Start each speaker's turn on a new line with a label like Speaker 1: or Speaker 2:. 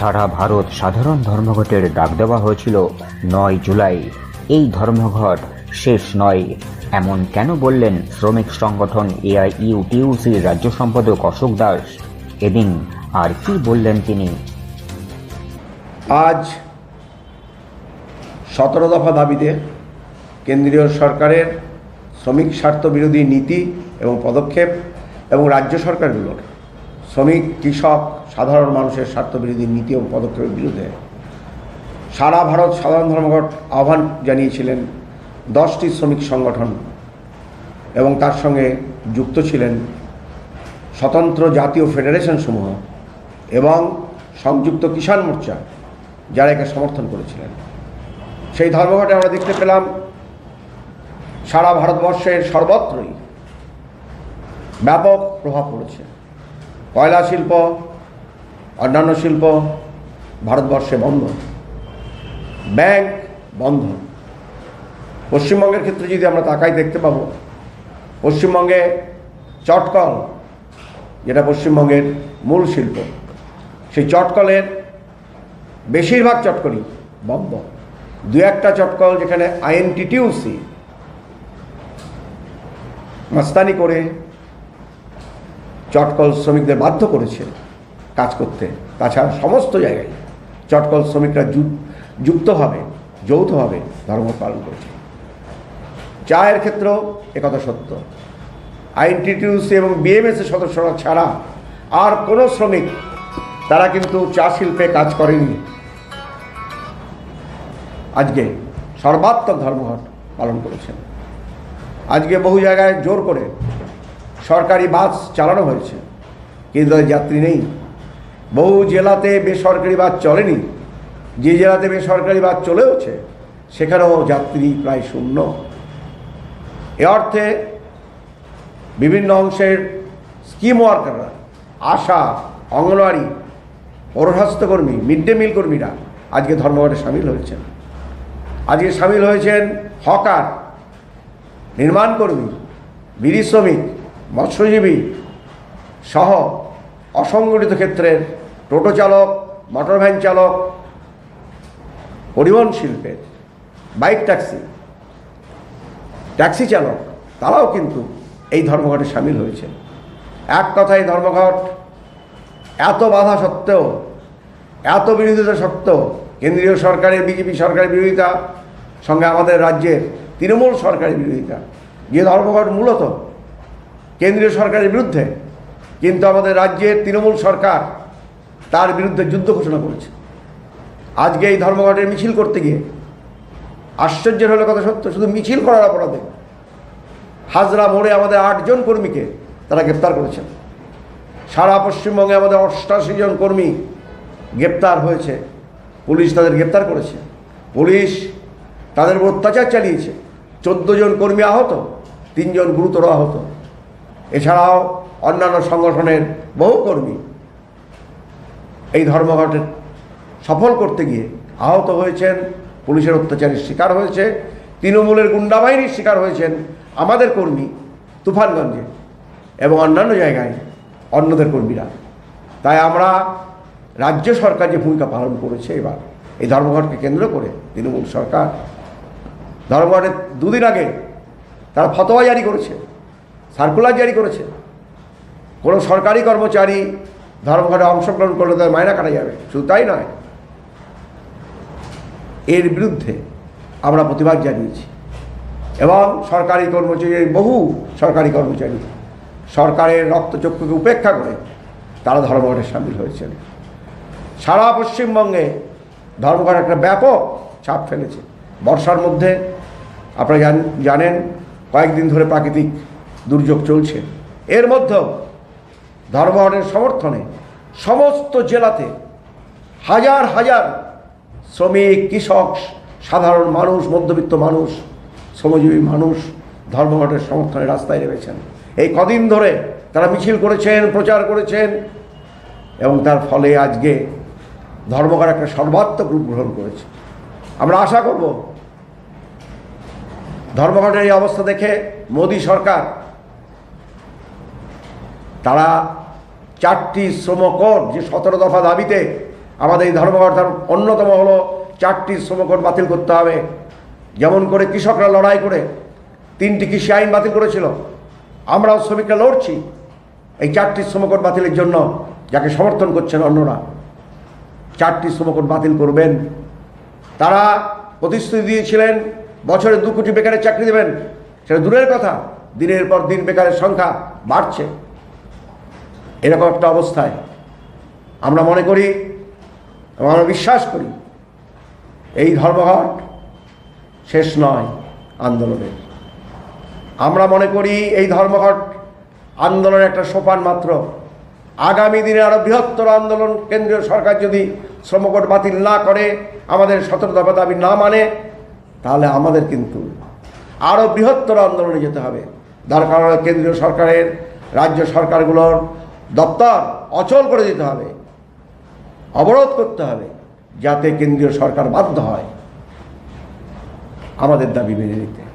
Speaker 1: সারা ভারত সাধারণ ধর্মঘটের ডাক দেওয়া হয়েছিল নয় জুলাই। এই ধর্মঘট শেষ নয়। এমন কেন বললেন শ্রমিক সংগঠন এআইইউটিউসির রাজ্য সম্পাদক অশোক দাস? এদিন আর কি বললেন তিনি?
Speaker 2: আজ সতেরো দফা দাবিতে কেন্দ্রীয় সরকারের শ্রমিক স্বার্থ বিরোধী নীতি এবং পদক্ষেপ এবং রাজ্য সরকারগুলোর শ্রমিক, কৃষক, সাধারণ মানুষের স্বার্থ বিরোধী নীতি ও পদক্ষেপের বিরুদ্ধে সারা ভারত সাধারণ ধর্মঘট আহ্বান জানিয়েছিলেন দশটি শ্রমিক সংগঠন এবং তার সঙ্গে যুক্ত ছিলেন স্বতন্ত্র জাতীয় ফেডারেশন সমূহ এবং সংযুক্ত কিষাণ মোর্চা, যারা একে সমর্থন করেছিলেন। সেই ধর্মঘটে আমরা দেখতে পেলাম সারা ভারতবর্ষের সর্বত্রই ব্যাপক প্রভাব পড়েছে। কয়লা শিল্প, অন্যান্য শিল্প, ভারতবর্ষে বন্ধ। ব্যাংক বন্ধ। পশ্চিমবঙ্গের ক্ষেত্রে যদি আমরা তাকাই দেখতে পাবো, পশ্চিমবঙ্গে চটকল, যেটা পশ্চিমবঙ্গের মূল শিল্প, সেই চটকলের বেশিরভাগ চটকলই বন্ধ। দু একটা চটকল যেখানে আইএনটিটিউসি, মাস্তানি করে চটকল শ্রমিকদের বাধ্য করেছে কাজ করতে। তাছাড়া সমস্ত জায়গায় চটকল শ্রমিকরা যুক্তভাবে যৌথভাবে ধর্ম পালন করেছে। চায়ের ক্ষেত্রেও একথা সত্য। আইএনটিটিউসি এবং বিএমএসের সদস্যরা ছাড়া আর কোনো শ্রমিক তারা কিন্তু চা শিল্পে কাজ করেনি। আজকে সর্বাত্মক ধর্মঘট পালন করেছেন। আজকে বহু জায়গায় জোর করে সরকারি বাস চালানো হয়েছে। কিন্তু যাত্রী নেই। বহু জেলাতে বেসরকারি বাস চলেনি। যে জেলাতে বেসরকারি বাস চলেওছে, সেখানেও যাত্রী প্রায় শূন্য। এ অর্থে বিভিন্ন অংশের স্কিম ওয়ার্কাররা, আশা, অঙ্গনওয়াড়ি পৌরস্বাস্থ্যকর্মী মিড ডে মিল কর্মীরা আজকে ধর্মঘটে সামিল হয়েছেন। আজকে সামিল হয়েছেন হকার, নির্মাণ কর্মী, বিড়ি শ্রমিক মৎস্যজীবী সহ অসংগঠিত ক্ষেত্রের টোটো চালক মোটর ভ্যান চালক, পরিবহন শিল্পের বাইক ট্যাক্সি ট্যাক্সি চালক, তারাও কিন্তু এই ধর্মঘটে সামিল হয়েছে এক কথায় ধর্মঘট এত বাধা সত্ত্বেও, এত বিরোধিতা সত্ত্বেও কেন্দ্রীয় সরকারের, বিজেপি সরকারের বিরোধিতা, সঙ্গে আমাদের রাজ্যের তৃণমূল সরকারের বিরোধিতা যে ধর্মঘট মূলত কেন্দ্রীয় সরকারের বিরুদ্ধে, কিন্তু আমাদের রাজ্যের তৃণমূল সরকার তার বিরুদ্ধে যুদ্ধ ঘোষণা করেছে। আজকে এই ধর্মঘটের মিছিল করতে গিয়ে আশ্চর্যের হলে কথা সত্য, শুধু মিছিল করার অপরাধে হাজরা মোড়ে আমাদের আটজন কর্মীকে তারা গ্রেপ্তার করেছেন সারা পশ্চিমবঙ্গে আমাদের অষ্টাশি জন কর্মী গ্রেপ্তার হয়েছে। পুলিশ তাদের গ্রেপ্তার করেছে। পুলিশ তাদের অত্যাচার চালিয়েছে। চোদ্দ জন কর্মী আহত, তিনজন গুরুতর আহত। এছাড়াও অন্যান্য সংগঠনের বহু কর্মী এই ধর্মঘটের সফল করতে গিয়ে আহত হয়েছেন, পুলিশের অত্যাচারের শিকার হয়েছে, তৃণমূলের গুন্ডা বাহিনীর শিকার হয়েছেন আমাদের কর্মী তুফানগঞ্জে এবং অন্যান্য জায়গায় অন্যদের কর্মীরা। তাই আমরা রাজ্য সরকার যে ভূমিকা পালন করেছে এবার, এই ধর্মঘটকে কেন্দ্র করে তৃণমূল সরকার ধর্মঘটের দুদিন আগে তারা ফতোয়া জারি করেছে। সার্কুলার জারি করেছে। কোনো সরকারি কর্মচারী ধর্মঘটে অংশগ্রহণ করলে তার মায়না কাটা যাবে। শুধু তাই নয়, এর বিরুদ্ধে আমরা প্রতিবাদ জানিয়েছি। এবং সরকারি কর্মচারী, বহু সরকারি কর্মচারী সরকারের রক্তচক্ষুকে উপেক্ষা করে তারা ধর্মঘটে সামিল হয়েছেন। সারা পশ্চিমবঙ্গে ধর্মঘট একটা ব্যাপক ছাপ ফেলেছে। বর্ষার মধ্যে, আপনারা জান- জানেন, কয়েকদিন ধরে প্রাকৃতিক দুর্যোগ চলছে। এর মধ্যেও ধর্মঘটের সমর্থনে সমস্ত জেলাতে হাজার হাজার শ্রমিক, কৃষক, সাধারণ মানুষ, মধ্যবিত্ত মানুষ, শ্রমজীবী মানুষ ধর্মঘটের সমর্থনে রাস্তায় নেমেছেন। এই কদিন ধরে তারা মিছিল করেছেন, প্রচার করেছেন এবং তার ফলে আজকে ধর্মঘট একটা সর্বাত্মক রূপ গ্রহণ করেছে। আমরা আশা করব ধর্মঘটের এই অবস্থা দেখে মোদী সরকার তারা চারটি শ্রমকর যে সতেরো দফা দাবিতে আমাদের এই ধর্মঘট তার অন্যতম হলো চারটি শ্রমকোট বাতিল করতে হবে। যেমন করে কৃষকরা লড়াই করে, তিনটি কৃষি আইন বাতিল করেছিল। আমরাও শ্রমিকরা লড়ছি এই চারটি শ্রমকোট বাতিলের জন্য, যাকে সমর্থন করছেন অন্যরা। চারটি শ্রমকোট বাতিল করবেন। তারা প্রতিশ্রুতি দিয়েছিলেন, বছরে দু কোটি বেকারের চাকরি দেবেন। সেটা দূরের কথা, দিনের পর দিন বেকারের সংখ্যা বাড়ছে। এরকম একটা অবস্থায় আমরা মনে করি এবং আমরা বিশ্বাস করি এই ধর্মঘট শেষ নয় আন্দোলনের। আমরা মনে করি এই ধর্মঘট আন্দোলনের একটা সোপান মাত্র। আগামী দিনে আরও বৃহত্তর আন্দোলন কেন্দ্রীয় সরকার যদি শ্রমকোট বাতিল না করে, আমাদের সতেরো দফা দাবি না মানে তাহলে আমাদের কিন্তু আরও বৃহত্তর আন্দোলনে যেতে হবে। দরকার কেন্দ্রীয় সরকারের, রাজ্য সরকারগুলোর দপ্তর অচল করে দিতে হবে, অবরোধ করতে হবে, যাতে কেন্দ্রীয় সরকার বাধ্য হয়। আমাদের দাবি মেনে নিতে।